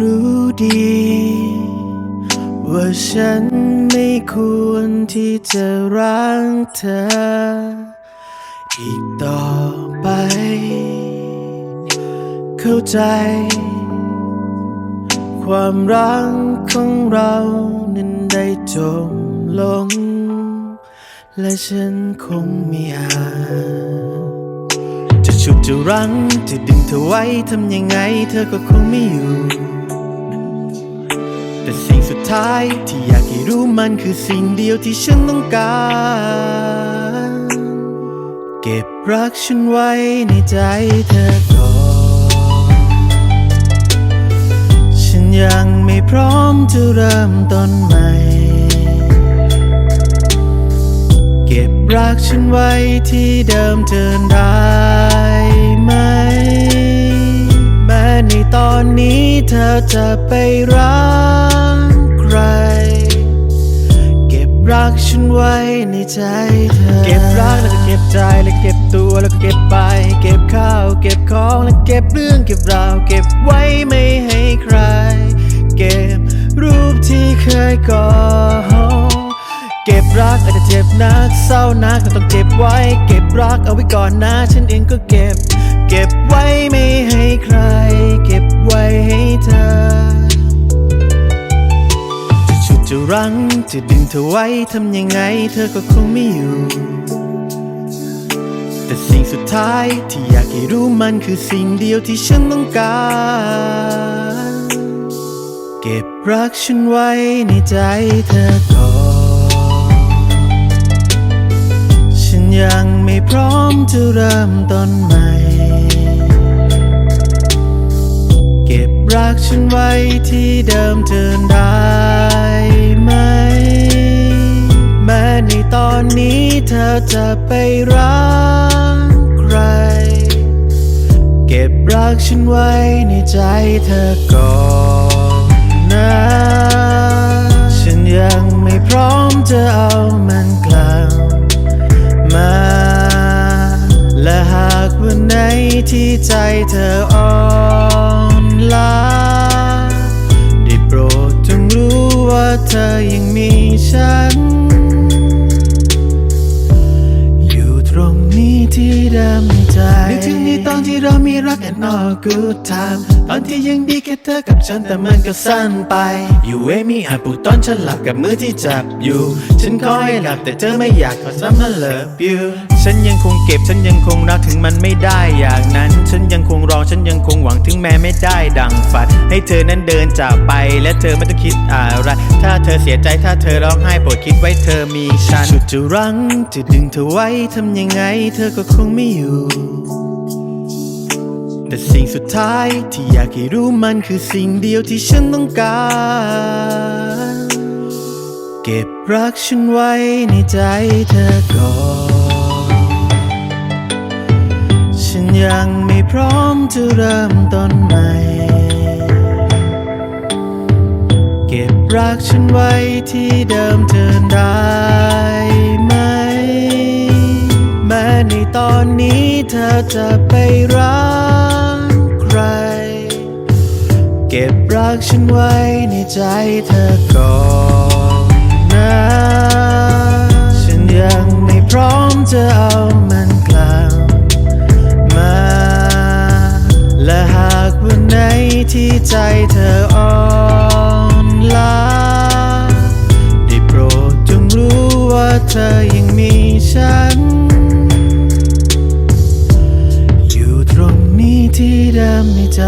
รู้ดี ว่าฉันไม่ควรที่จะรักเธอ อีกต่อไป เข้าใจ ความรักของเรานั้นได้จมลง และฉันคงไม่อาจจะฉุดจะรั้งจะดึงเธอไว้ทำยังไงเธอก็คงไม่อยู่ แต่สิ่งสุดท้ายที่อยากให้รู้มันคือสิ่งเดียวที่ฉันต้องการ เก็บรักฉันไว้ในใจเธอก่อนฉันยังไม่พร้อมจะเริ่มต้นใหม่ เก็บรักฉันไว้ที่เดิมเธอได้ นนี้เธอจะไปรักใคร เก็บรักฉันไว้ในใจเธอ เก็บรักแล้วก็เก็บใจแล้วเก็บตัวแล้วก็เก็บไป เก็บข้าว เก็บของแล้วเก็บเรื่องเก็บราว เก็บไว้ไม่ให้ใคร เก็บรูปที่เคยก่อเก็บรักอาจจะเจ็บนักเศร้านักก็ต้องเก็บไว้ เก็บรักเอาไว้ก่อนนะฉันเองก็เก็บ ก็บไว้ไม่ให้ใคร เก็บไว้ให้เธอ จะฉุดจะรั้งจะดึงเธอไว้ทำยังไง เธอก็คงไม่อยู่ แต่สิ่งสุดท้ายที่อยากให้รู้มันคือสิ่งเดียวที่ฉันต้องการ เก็บรักฉันไว้ในใจเธอก่อน จะเริ่มต้นใหม่ เก็บรักฉันไว้ที่เดิมเธอได้ไหม แม้ในตอนนี้เธอจะไปรักใคร เก็บรักฉันไว้ในใจเธอก่อน วันไหนที่ใจเธออ่อนล้าได้โปรดจงรู้ว่าเธอยังมีฉัน ที่เดิมในใจนึกถึงในตอนที่เรามีรัก and all good time ตอนที่ยังดีแค่เธอกับฉันแต่มันก็สั้นไป You wake me up ปลุกตอนฉันหลับกับมือที่จับอยู่ ฉันคอยหลับแต่เธอไม่อยากขอซ้ำนั่น love you ฉันยังคงเก็บฉันยังคงรักถึงมันไม่ได้อย่างนั้น ฉันยังคงรอฉันยังคงหวังถึงแม้ไม่ได้ดังฝัน ให้เธอนั้นเดินจากไปและเธอไม่ต้องคิดอะไร ถ้าเธอเสียใจถ้าเธอร้องไห้โปรดคิดไว้เธอมีฉันชุดจะรั้งจะดึงเธอไว้ทำยังไง เธอก็คงไม่อยู่ แต่สิ่งสุดท้ายที่อยากให้รู้มันคือสิ่งเดียวที่ฉันต้องการ เก็บรักฉันไว้ในใจเธอก่อน ฉันยังไม่พร้อมจะเริ่มต้นใหม่ เก็บรักฉันไว้ที่เดิมเธอได้ เธอจะไปรักใคร เก็บรักฉันไว้ในใจเธอก่อนนะ ฉันยังไม่พร้อมจะเอามันกลับมา และหากวันไหนที่ใจเธออ่อนล้าได้โปรดจงรู้ว่าเธอ ที่เดิมในใจ